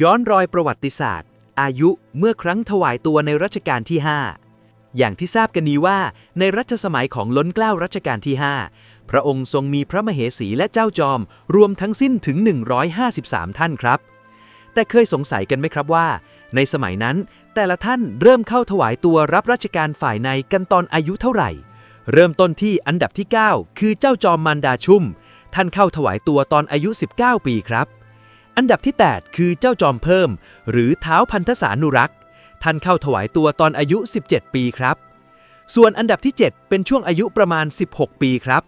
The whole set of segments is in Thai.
ย้อนรอยประวัติศาสตร์ อายุเมื่อครั้งถวายตัวในรัชกาลที่ 5 อย่างที่ทราบกันนี้ว่า ในรัชสมัยของล้นเกล้ารัชกาลที่ 5 พระองค์ทรงมีพระมเหสีและเจ้าจอม รวมทั้งสิ้นถึง 153 ท่านครับ แต่เคยสงสัยกันไหมครับว่า ในสมัยนั้น แต่ละท่านเริ่มเข้าถวายตัวรับราชการฝ่ายในกันตอนอายุเท่าไหร่ เริ่มต้นที่อันดับที่ 9 คือเจ้าจอมมารดาชุ่ม ท่านเข้าถวายตัวตอนอายุ 19 ปีครับ อันดับที่ 8 คือเจ้าจอมเพิ่ม หรือเท้าพันธสานุรักษ์ ท่านเข้าถวายตัวตอนอายุ 17 ปีครับ ส่วนอันดับที่ 7 เป็นช่วงอายุประมาณ 16 ปีครับ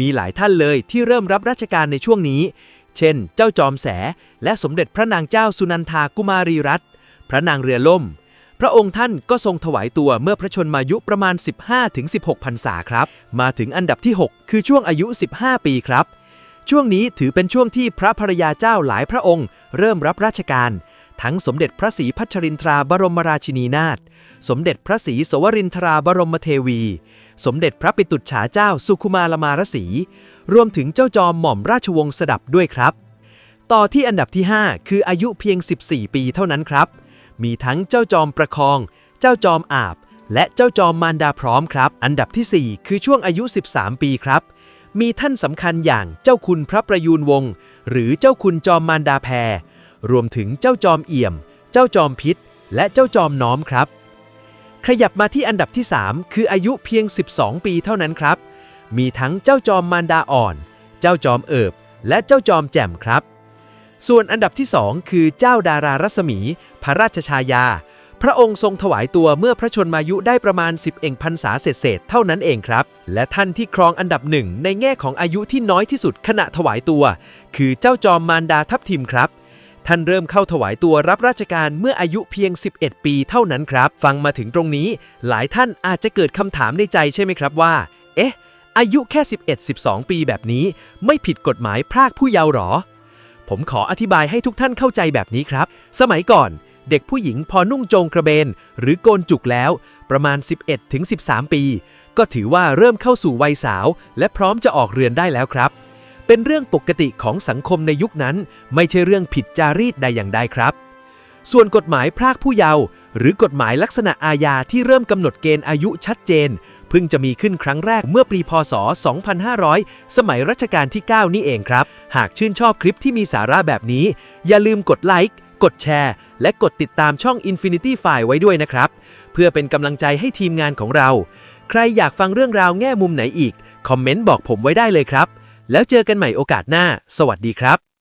มีหลายท่านเลยที่เริ่มรับราชการในช่วงนี้ เช่น เจ้าจอมแส และสมเด็จพระนางเจ้าสุนันทากุมารีรัตน์พระนางเรือล่ม พระองค์ท่านก็ทรงถวายตัวเมื่อพระชนมายุประมาณ 15-16พรรษาครับ มาถึงอันดับที่ 6 คือช่วงอายุ 15 ปีครับ ช่วงนี้ถือเป็นช่วงที่พระภรยาเจ้าหลายพระองค์ เริ่มรับราชการ ทั้งสมเด็จพระศรีพัชรินทราบรมราชินีนาถสมเด็จพระศรีสวรินทราบรมเทวี สมเด็จพระปิตุฉาเจ้าสุคุมารมารสี รวมถึงเจ้าจอมหม่อมราชวงศ์สดับด้วยครับ ต่อที่อันดับที่ 5 คืออายุเพียง 14 ปีเท่านั้นครับ มีทั้งเจ้าจอมประคอง เจ้าจอมอาบ และเจ้าจอมมารดาพร้อมครับ อันดับทีสี่4 คือช่วงอายุ 13 ปีครับ มีท่านสำคัญอย่างเจ้าคุณพระประยูนวงศ์หรือเจ้าคุณจอมมารดาแพรรวมถึงเจ้าจอมเอี่ยม เจ้าจอมพิษ และเจ้าจอมน้อมครับ ขยับมาที่อันดับที่ 3 คืออายุเพียง 12 ปีเท่านั้นครับ มีทั้งเจ้าจอมมารดาอ่อน เจ้าจอมเอิบ และเจ้าจอมแจ่มครับ ส่วนอันดับที่ 2 คือเจ้าดารารัศมี พระราชชายา พระองค์ทรงถวายตัวเมื่อพระชนมายุได้ประมาณ 10 เองพรรษาเศษเท่านั้นเองครับ และท่านที่ครองอันดับหนึ่งในแง่ของอายุที่น้อยที่สุดขณะถวายตัว คือเจ้าจอมมารดาทัพทิมครับท่านเริ่มเข้าถวายตัวรับราชการเมื่ออายุเพียง 11 ปีเท่านั้นครับ ฟังมาถึงตรงนี้ หลายท่านอาจจะเกิดคำถามในใจใช่ไหมครับว่า เอ๊ะ อายุแค่ 11-12 ปีแบบนี้ ไม่ผิดกฎหมายพรากผู้เยาว์หรอ ผมขออธิบายให้ทุกท่านเข้าใจแบบนี้ครับ สมัยก่อน เด็กผู้หญิงพอนุ่งโจงกระเบน หรือโกนจุกแล้ว ประมาณ 11-13 ปี ก็ถือว่าเริ่มเข้าสู่วัยสาว และพร้อมจะออกเรือนได้แล้วครับ เป็นเรื่องปกติของสังคมในยุคนั้น ไม่ใช่เรื่องผิดจารีตใดอย่างใดครับ ส่วนกฎหมายพรากผู้เยาว์หรือกฎหมายลักษณะอาญาที่เริ่มกำหนดเกณฑ์อายุชัดเจน เพิ่งจะมีขึ้นครั้งแรกเมื่อปีพศ 2500 สมัยรัชกาลที่ 9 นี่เองครับ หากชื่นชอบคลิปที่มีสาระแบบนี้ อย่าลืมกดไลค์ กดแชร์ และกดติดตามช่อง Infinity File ไว้ด้วยนะครับ เพื่อเป็นกำลังใจให้ทีมงานของเรา ใครอยากฟังเรื่องราวแง่มุมไหนอีก คอมเมนต์บอกผมไว้ได้เลยครับ แล้วเจอกันใหม่โอกาสหน้า สวัสดีครับ